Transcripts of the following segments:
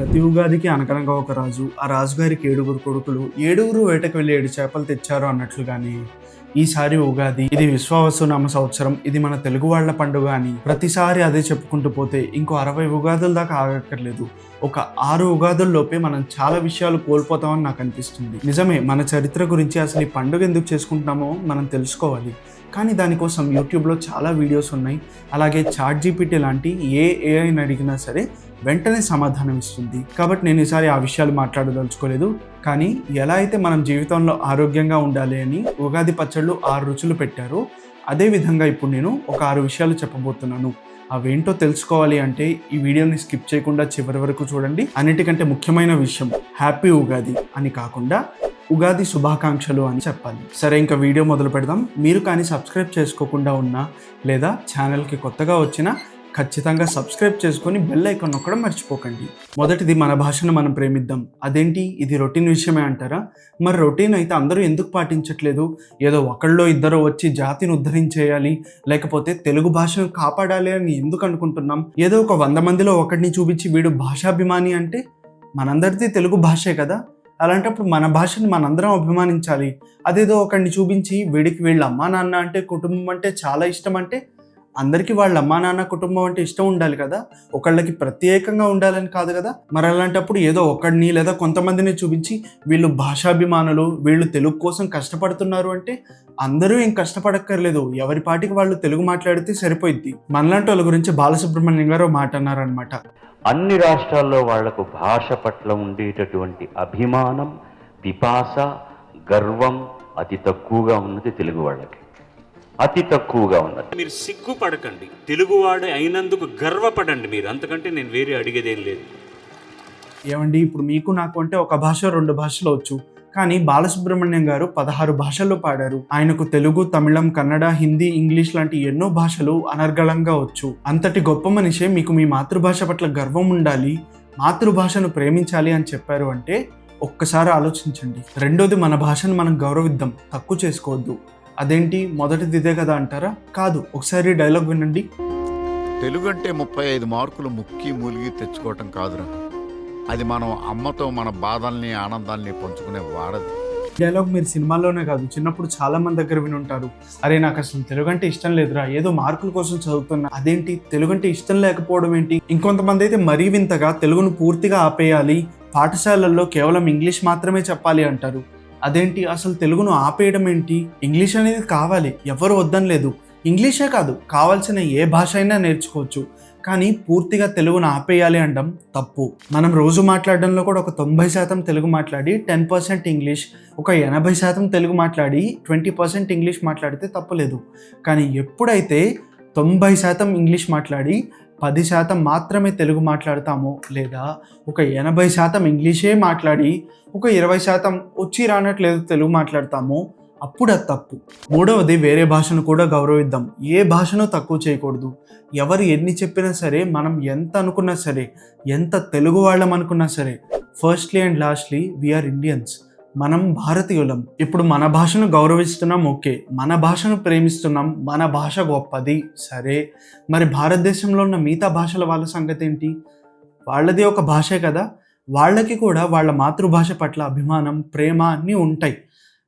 ప్రతి ఉగాదికి అనగనగా ఒక రాజు ఆ రాజుగారికి ఏడుగురు కొడుకులు ఏడుగురు వేటకు వెళ్ళి ఏడు చేపలు తెచ్చారు అన్నట్లుగానే ఈసారి ఉగాది. ఇది విశ్వావసునామ సంవత్సరం. ఇది మన తెలుగు వాళ్ళ పండుగ అని ప్రతిసారి అదే చెప్పుకుంటూ పోతే ఇంకో అరవై ఉగాదుల దాకా ఆగక్కర్లేదు. ఒక ఆరు ఉగాదుల్లోపే మనం చాలా విషయాలు కోల్పోతామని నాకు అనిపిస్తుంది. నిజమే మన చరిత్ర గురించి అసలు ఈ పండుగ ఎందుకు చేసుకుంటున్నామో మనం తెలుసుకోవాలి. కానీ దానికోసం యూట్యూబ్లో చాలా వీడియోస్ ఉన్నాయి. అలాగే చాట్ జీపీటీ లాంటి ఏ ఏఐని అడిగినా సరే వెంటనే సమాధానం ఇస్తుంది. కాబట్టి నేను ఈసారి ఆ విషయాలు మాట్లాడదలుచుకోలేదు. కానీ ఎలా అయితే మనం జీవితంలో ఆరోగ్యంగా ఉండాలి అని ఉగాది పచ్చళ్ళు ఆరు రుచులు పెట్టారో అదే విధంగా ఇప్పుడు నేను ఒక ఆరు విషయాలు చెప్పబోతున్నాను. అవేంటో తెలుసుకోవాలి అంటే ఈ వీడియోని స్కిప్ చేయకుండా చివరి వరకు చూడండి. అన్నిటికంటే ముఖ్యమైన విషయం హ్యాపీ ఉగాది అని కాకుండా ఉగాది శుభాకాంక్షలు అని చెప్పాలి. సరే ఇంకా వీడియో మొదలు పెడదాం. మీరు కానీ సబ్స్క్రైబ్ చేసుకోకుండా ఉన్నా లేదా ఛానల్కి కొత్తగా వచ్చినా ఖచ్చితంగా సబ్స్క్రైబ్ చేసుకొని బెల్ ఐకాన్ నొక్కడం మర్చిపోకండి. మొదటిది మన భాషను మనం ప్రేమిద్దాం. అదేంటి? ఇది రొటీన్ విషయమే అంటారా? మరి రొటీన్ అయితే అందరూ ఎందుకు పాటించట్లేదు? ఏదో ఒకళ్ళో ఇద్దరు వచ్చి జాతిని ఉద్ధరించేయాలి లేకపోతే తెలుగు భాషను కాపాడాలి అని ఎందుకు అనుకుంటున్నాం? ఏదో ఒక వంద మందిలో ఒకడిని చూపించి వీడు భాషాభిమాని అంటే మనందరిది తెలుగు భాషే కదా? అలాంటప్పుడు మన భాషని మనందరం అభిమానించాలి. అదేదో ఒకడిని చూపించి వీడికి వీళ్ళ అమ్మా నాన్న అంటే కుటుంబం అంటే చాలా ఇష్టం అంటే అందరికీ వాళ్ళ అమ్మా నాన్న కుటుంబం అంటే ఇష్టం ఉండాలి కదా. ఒకళ్ళకి ప్రత్యేకంగా ఉండాలని కాదు కదా. మరి అలాంటప్పుడు ఏదో ఒకడిని లేదా కొంతమందిని చూపించి వీళ్ళు భాషాభిమానులు వీళ్ళు తెలుగు కోసం కష్టపడుతున్నారు అంటే అందరూ ఏం కష్టపడక్కర్లేదు. ఎవరి పాటికి వాళ్ళు తెలుగు మాట్లాడితే సరిపోయిద్ది. మనలాంటి వాళ్ళ గురించి బాలసుబ్రహ్మణ్యం గారు ఒక మాట అన్నారనమాట అన్ని రాష్ట్రాల్లో వాళ్ళకు భాష పట్ల ఉండేటటువంటి అభిమానం పిపాస గర్వం అతి తక్కువగా ఉన్నది తెలుగు వాళ్ళకి. అతి తక్కువగా ఉన్నది. మీరు సిగ్గుపడకండి. తెలుగువాడు అయినందుకు గర్వపడండి మీరు. అంతకంటే నేను వేరే అడిగేదేం లేదు. ఏమండి ఇప్పుడు మీకు నాకు అంటే ఒక భాష రెండు భాషలు వచ్చు. కానీ బాలసుబ్రహ్మణ్యం గారు పదహారు భాషల్లో పాడారు. ఆయనకు తెలుగు తమిళం కన్నడ హిందీ ఇంగ్లీష్ లాంటి ఎన్నో భాషలు అనర్గళంగా వచ్చు. అంతటి గొప్ప మనిషే మీకు మీ మాతృభాష పట్ల గర్వం ఉండాలి మాతృభాషను ప్రేమించాలి అని చెప్పారు అంటే ఒక్కసారి ఆలోచించండి. రెండోది మన భాషను మనం గౌరవిద్దాం. తక్కువ చేసుకోవద్దు. అదేంటి? మొదటిది ఇదే కదా అంటారా? కాదు ఒకసారి డైలాగ్ వినండి. తెలుగు అంటే ముప్పై ఐదు మార్కులు ముక్కి మూలిగి తెచ్చుకోవటం కాదురా. అది మనం అమ్మతో మన బాధల్ని ఆనందాల్ని పంచుకునే వాడది. డైలాగ్ మీరు సినిమాల్లోనే కాదు చిన్నప్పుడు చాలా మంది దగ్గర విని ఉంటారు అరే నాకు అసలు తెలుగు అంటే ఇష్టం లేదురా ఏదో మార్కుల కోసం చదువుతున్నా. అదేంటి? తెలుగు అంటే ఇష్టం లేకపోవడం ఏంటి? ఇంకొంతమంది అయితే మరీ వింతగా తెలుగును పూర్తిగా ఆపేయాలి. పాఠశాలల్లో కేవలం ఇంగ్లీష్ మాత్రమే చెప్పాలి అంటారు. అదేంటి? అసలు తెలుగును ఆపేయడం ఏంటి ఇంగ్లీష్ అనేది కావాలి. ఎవరు వద్దనలేదు. ఇంగ్లీషే కాదు. కావాల్సిన ఏ భాష అయినా నేర్చుకోవచ్చు. కానీ పూర్తిగా తెలుగును ఆపేయాలి అనడం తప్పు. మనం రోజు మాట్లాడడంలో కూడా ఒక తొంభై శాతం తెలుగు మాట్లాడి టెన్ పర్సెంట్ ఇంగ్లీష్ ఒక ఎనభై శాతం తెలుగు మాట్లాడి ట్వంటీ పర్సెంట్ ఇంగ్లీష్ మాట్లాడితే తప్పులేదు. కానీ ఎప్పుడైతే తొంభై శాతం ఇంగ్లీష్ మాట్లాడి పది శాతం మాత్రమే తెలుగు మాట్లాడతాము లేదా ఒక ఎనభై శాతం ఇంగ్లీషే మాట్లాడి ఒక ఇరవై శాతం వచ్చి రానట్లేదు తెలుగు మాట్లాడతామో అప్పుడు అది తప్పు. మూడవది వేరే భాషను కూడా గౌరవిద్దాం. ఏ భాషను తక్కువ చేయకూడదు. ఎవరు ఎన్ని చెప్పినా సరే మనం ఎంత అనుకున్నా సరే ఎంత తెలుగు వాళ్ళం అనుకున్నా సరే firstly and lastly we are Indians మనం భారతీయులం. ఇప్పుడు మన భాషను గౌరవిస్తున్నాం ఓకే. మన భాషను ప్రేమిస్తున్నాం మన భాష గొప్పది సరే. మరి భారతదేశంలో ఉన్న మిగతా భాషల వాళ్ళ సంగతి ఏంటి? వాళ్ళది ఒక భాషే కదా. వాళ్ళకి కూడా వాళ్ళ మాతృభాష పట్ల అభిమానం ప్రేమ అన్నీ ఉంటాయి.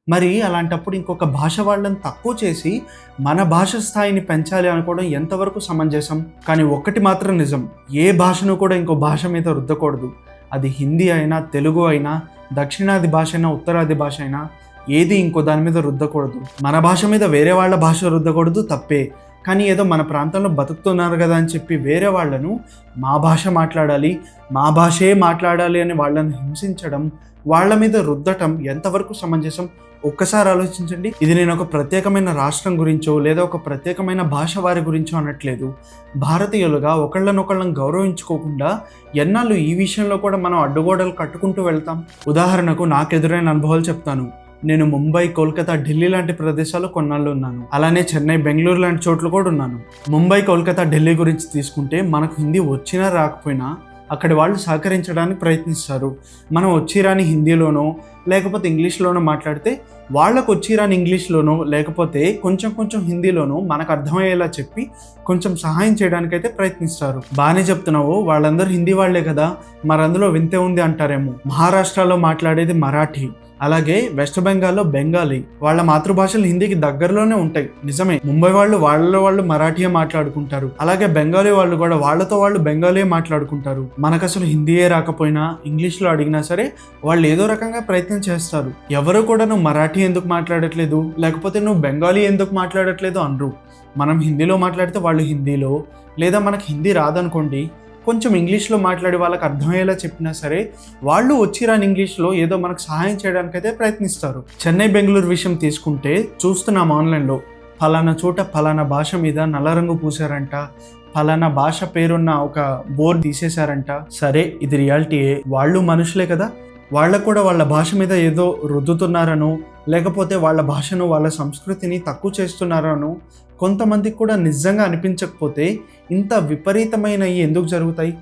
మరి అలాంటప్పుడు ఇంకొక భాష వాళ్ళని తక్కువ చేసి మన భాష స్థాయిని పెంచాలి అనుకోవడం ఎంతవరకు సమంజసం? కానీ ఒక్కటి మాత్రం నిజం. ఏ భాషను కూడా ఇంకో భాష మీద రుద్దకూడదు. అది హిందీ అయినా తెలుగు అయినా దక్షిణాది భాష అయినా ఉత్తరాది భాష అయినా ఏది ఇంకో దాని మీద రుద్దకూడదు. మన భాష మీద వేరే వాళ్ళ భాష రుద్దకూడదు తప్పే. కానీ ఏదో మన ప్రాంతంలో బతుకుతున్నారు కదా అని చెప్పి వేరే వాళ్ళను మా భాష మాట్లాడాలి మా భాషే మాట్లాడాలి అని వాళ్ళని హింసించడం వాళ్ళ మీద రుద్దటం ఎంతవరకు సమంజసం? ఒక్కసారి ఆలోచించండి. ఇది నేను ఒక ప్రత్యేకమైన రాష్ట్రం గురించో లేదా ఒక ప్రత్యేకమైన భాష వారి గురించో అనట్లేదు. భారతీయులుగా ఒకళ్ళనొకళ్ళని గౌరవించుకోకుండా ఎన్నాళ్ళు ఈ విషయంలో కూడా మనం అడ్డుగోడలు కట్టుకుంటూ వెళ్తాం? ఉదాహరణకు నాకు ఎదురైన అనుభవాలు చెప్తాను. నేను ముంబై కోల్కతా ఢిల్లీ లాంటి ప్రదేశాలు కొన్నాళ్ళు ఉన్నాను. అలానే చెన్నై బెంగళూరు లాంటి చోట్ల కూడా ఉన్నాను. ముంబై కోల్కతా ఢిల్లీ గురించి తీసుకుంటే మనకు హిందీ వచ్చినా రాకపోయినా అక్కడి వాళ్ళు సహకరించడానికి ప్రయత్నిస్తారు. మనం వచ్చిరాని హిందీలోనో లేకపోతే ఇంగ్లీష్లోనో మాట్లాడితే వాళ్ళకు వచ్చిరాని ఇంగ్లీష్లోనో లేకపోతే కొంచెం కొంచెం హిందీలోనో మనకు అర్థమయ్యేలా చెప్పి కొంచెం సహాయం చేయడానికైతే ప్రయత్నిస్తారు. బాగానే చెప్తున్నావు వాళ్ళందరూ హిందీ వాళ్ళే కదా మరందులో వింతే ఉంది అంటారేమో. మహారాష్ట్రలో మాట్లాడేది మరాఠీ. అలాగే వెస్ట్ బెంగాల్లో బెంగాలీ వాళ్ళ మాతృభాషలు హిందీకి దగ్గరలోనే ఉంటాయి. నిజమే ముంబై వాళ్ళు వాళ్ళలో వాళ్ళు మరాఠీయే మాట్లాడుకుంటారు. అలాగే బెంగాలీ వాళ్ళు కూడా వాళ్ళతో వాళ్ళు బెంగాలీ మాట్లాడుకుంటారు. మనకు అసలు హిందీయే రాకపోయినా ఇంగ్లీష్లో అడిగినా సరే వాళ్ళు ఏదో రకంగా ప్రయత్నం చేస్తారు. ఎవరు కూడా నువ్వు మరాఠీ ఎందుకు మాట్లాడట్లేదు? లేకపోతే నువ్వు బెంగాలీ ఎందుకు మాట్లాడట్లేదు? అనరు. మనం హిందీలో మాట్లాడితే వాళ్ళు హిందీలో లేదా మనకు హిందీ రాదనుకోండి కొంచెం ఇంగ్లీష్లో మాట్లాడి వాళ్ళకి అర్థమయ్యేలా చెప్పినా సరే వాళ్ళు వచ్చి రాని ఇంగ్లీష్లో ఏదో మనకు సహాయం చేయడానికైతే ప్రయత్నిస్తారు. చెన్నై బెంగళూరు విషయం తీసుకుంటే చూస్తున్నాం ఆన్లైన్లో. ఫలానా చోట ఫలానా భాష మీద నల్ల రంగు పూసారంట ఫలానా భాష పేరున్న ఒక బోర్డు తీసేశారంట. సరే ఇది రియాలిటీయే. వాళ్ళు మనుషులే కదా. వాళ్ళకు కూడా వాళ్ళ భాష మీద ఏదో రుద్దుతున్నారనో లేకపోతే వాళ్ళ భాషను వాళ్ళ సంస్కృతిని తక్కువ చేస్తున్నారనో కొంతమందికి కూడా నిజంగా అనిపించకపోతే ఇంత విపరీతమైనవి ఎందుకు జరుగుతాయి?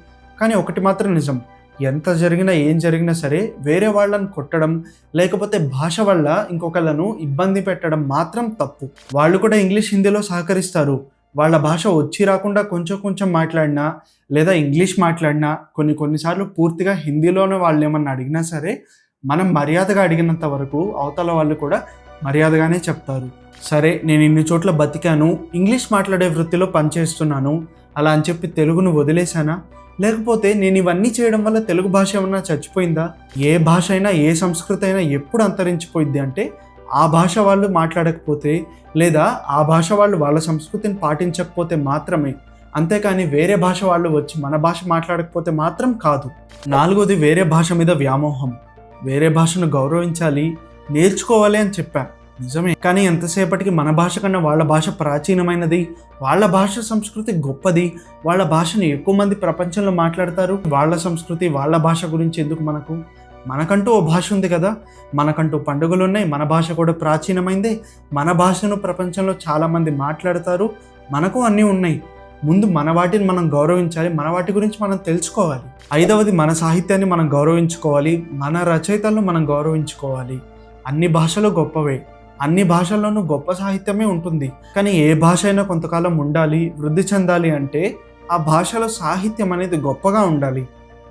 కానీ ఒకటి మాత్రం నిజం. ఎంత జరిగినా ఏం జరిగినా సరే వేరే వాళ్ళని కొట్టడం లేకపోతే భాష వల్ల ఇంకొకళ్ళను ఇబ్బంది పెట్టడం మాత్రం తప్పు. వాళ్ళు కూడా ఇంగ్లీష్ హిందీలో సహకరిస్తారు. వాళ్ళ భాష వచ్చి రాకుండా కొంచెం కొంచెం మాట్లాడినా లేదా ఇంగ్లీష్ మాట్లాడినా కొన్ని కొన్నిసార్లు పూర్తిగా హిందీలోనే వాళ్ళు ఏమన్నా అడిగినా సరే మనం మర్యాదగా అడిగినంత వరకు అవతల వాళ్ళు కూడా మర్యాదగానే చెప్తారు. సరే నేను ఇన్ని చోట్ల బతికాను ఇంగ్లీష్ మాట్లాడే వృత్తిలో పనిచేస్తున్నాను అలా అని చెప్పి తెలుగును వదిలేశానా? లేకపోతే నేను ఇవన్నీ చేయడం వల్ల తెలుగు భాష ఏమన్నా చచ్చిపోయిందా? ఏ భాష అయినా ఏ సంస్కృతి అయినా ఎప్పుడు అంతరించిపోయింది అంటే ఆ భాష వాళ్ళు మాట్లాడకపోతే లేదా ఆ భాష వాళ్ళు వాళ్ళ సంస్కృతిని పాటించకపోతే మాత్రమే. అంతేకాని వేరే భాష వాళ్ళు వచ్చి మన భాష మాట్లాడకపోతే మాత్రం కాదు. నాలుగోది వేరే భాష మీద వ్యామోహం. వేరే భాషను గౌరవించాలి నేర్చుకోవాలి అని చెప్పాను నిజమే. కానీ ఎంతసేపటికి మన భాష కన్నా వాళ్ళ భాష ప్రాచీనమైనది వాళ్ళ భాష సంస్కృతి గొప్పది వాళ్ళ భాషను ఎక్కువ మంది ప్రపంచంలో మాట్లాడతారు. వాళ్ళ సంస్కృతి వాళ్ళ భాష గురించి ఎందుకు మనకు? మనకంటూ ఓ భాష ఉంది కదా. మనకంటూ పండుగలు ఉన్నాయి మన భాష కూడా ప్రాచీనమైందే. మన భాషను ప్రపంచంలో చాలామంది మాట్లాడతారు. మనకు అన్నీ ఉన్నాయి. ముందు మన వాటిని మనం గౌరవించాలి. మన వాటి గురించి మనం తెలుసుకోవాలి. ఐదవది మన సాహిత్యాన్ని మనం గౌరవించుకోవాలి. మన రచయితలను మనం గౌరవించుకోవాలి. అన్ని భాషలు గొప్పవే. అన్ని భాషల్లోనూ గొప్ప సాహిత్యమే ఉంటుంది. కానీ ఏ భాష అయినా కొంతకాలం ఉండాలి వృద్ధి చెందాలి అంటే ఆ భాషలో సాహిత్యం అనేది గొప్పగా ఉండాలి.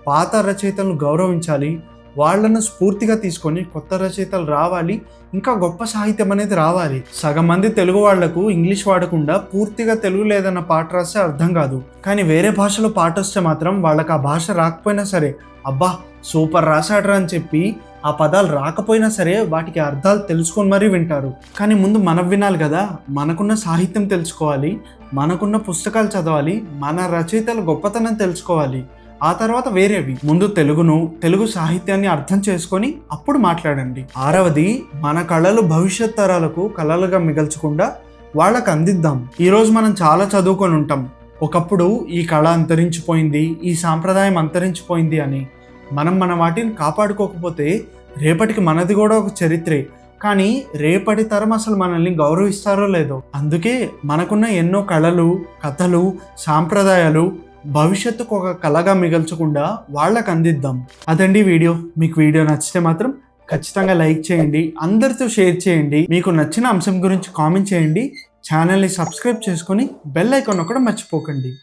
పాత రచయితలను గౌరవించాలి. వాళ్ళను స్ఫూర్తిగా తీసుకొని కొత్త రచయితలు రావాలి ఇంకా గొప్ప సాహిత్యం అనేది రావాలి. సగం మంది తెలుగు వాళ్ళకు ఇంగ్లీష్ వాడకుండా పూర్తిగా తెలుగు లేదన్న పాట రాస్తే అర్థం కాదు. కానీ వేరే భాషలో పాట వస్తే మాత్రం వాళ్ళకి ఆ భాష రాకపోయినా సరే అబ్బా సూపర్ రాశాడరా అని చెప్పి ఆ పదాలు రాకపోయినా సరే వాటికి అర్థాలు తెలుసుకొని మరీ వింటారు. కానీ ముందు మనం వినాలి కదా. మనకున్న సాహిత్యం తెలుసుకోవాలి మనకున్న పుస్తకాలు చదవాలి మన రచయితల గొప్పతనం తెలుసుకోవాలి. ఆ తర్వాత వేరేవి. ముందు తెలుగును తెలుగు సాహిత్యాన్ని అర్థం చేసుకొని అప్పుడు మాట్లాడండి. ఆరవది మన కళలు భవిష్యత్ తరాలకు కళలుగా మిగల్చకుండా వాళ్ళకు అందిద్దాం. ఈరోజు మనం చాలా చదువుకొని ఉంటాం. ఒకప్పుడు ఈ కళ అంతరించిపోయింది ఈ సాంప్రదాయం అంతరించిపోయింది అని. మనం మన వాటిని కాపాడుకోకపోతే రేపటికి మనది కూడా ఒక చరిత్రే. కానీ రేపటి తరం అసలు మనల్ని గౌరవిస్తారో లేదో. అందుకే మనకున్న ఎన్నో కళలు కథలు సాంప్రదాయాలు భవిష్యత్తుకు ఒక కళగా మిగల్చకుండా వాళ్ళకు అందిద్దాం. అదండి వీడియో. మీకు వీడియో నచ్చితే మాత్రం ఖచ్చితంగా లైక్ చేయండి అందరితో షేర్ చేయండి. మీకు నచ్చిన అంశం గురించి కామెంట్ చేయండి. ఛానల్ని సబ్స్క్రైబ్ చేసుకొని బెల్ ఐకాన్ కూడా మర్చిపోకండి.